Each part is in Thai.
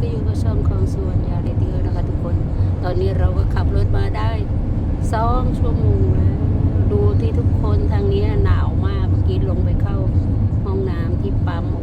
ก็อยู่กับช่องของส่วนยาเลเตอร์นะคะทุกคน ตอนนี้เราก็ขับรถมาได้สองชั่วโมงแล้วดูที่ทุกคนทางนี้หนาวมากเมื่อกี้ลงไปเข้าห้องน้ำที่ปั๊มโอ้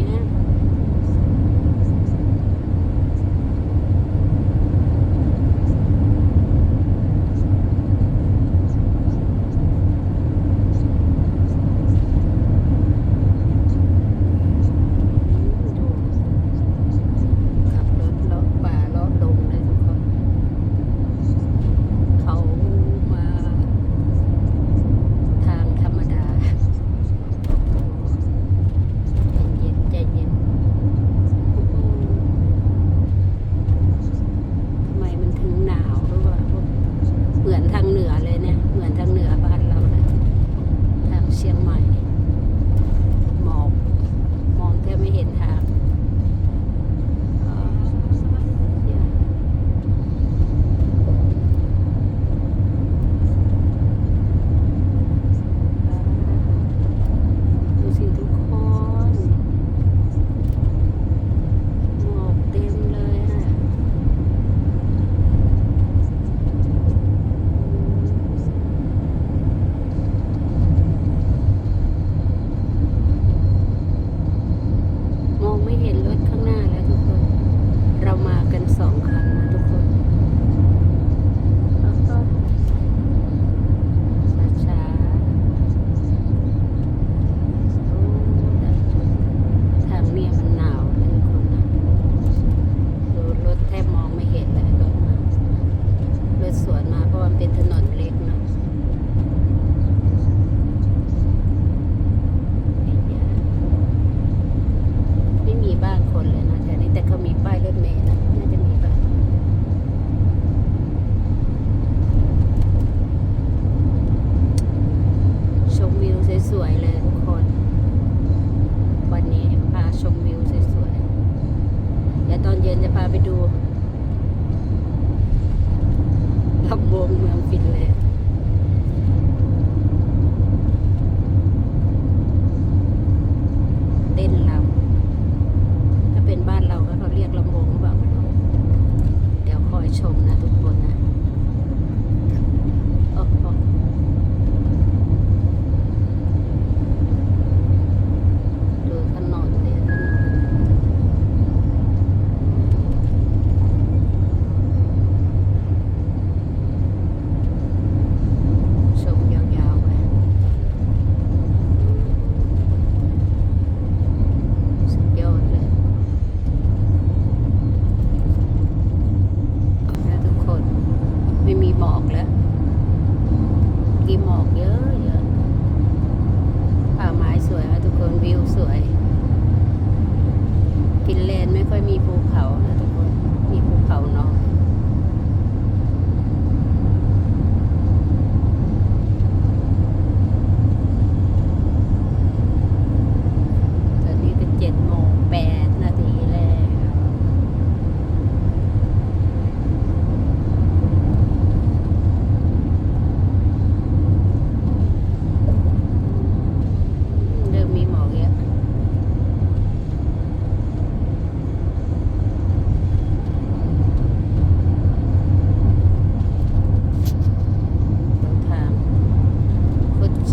เปื่อนทาง ฟินเลย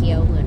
video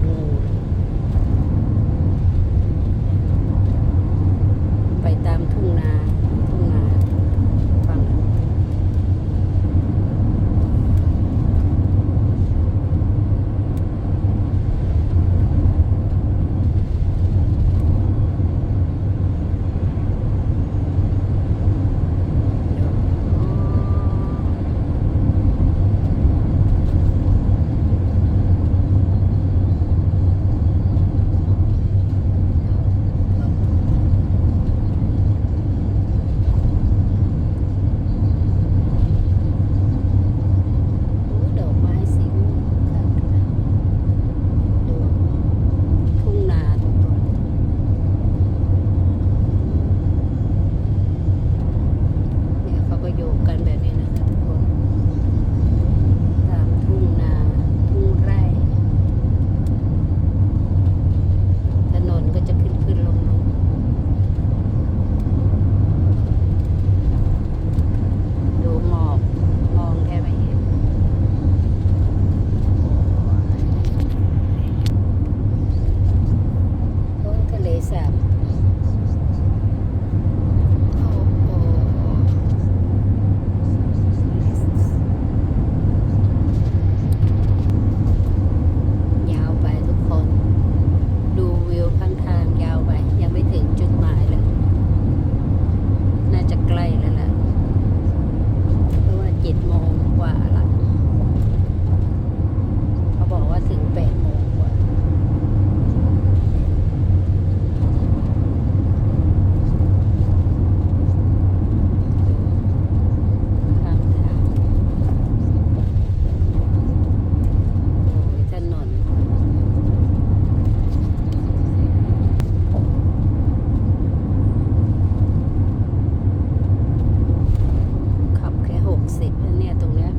เนี่ยตรงเนี้ย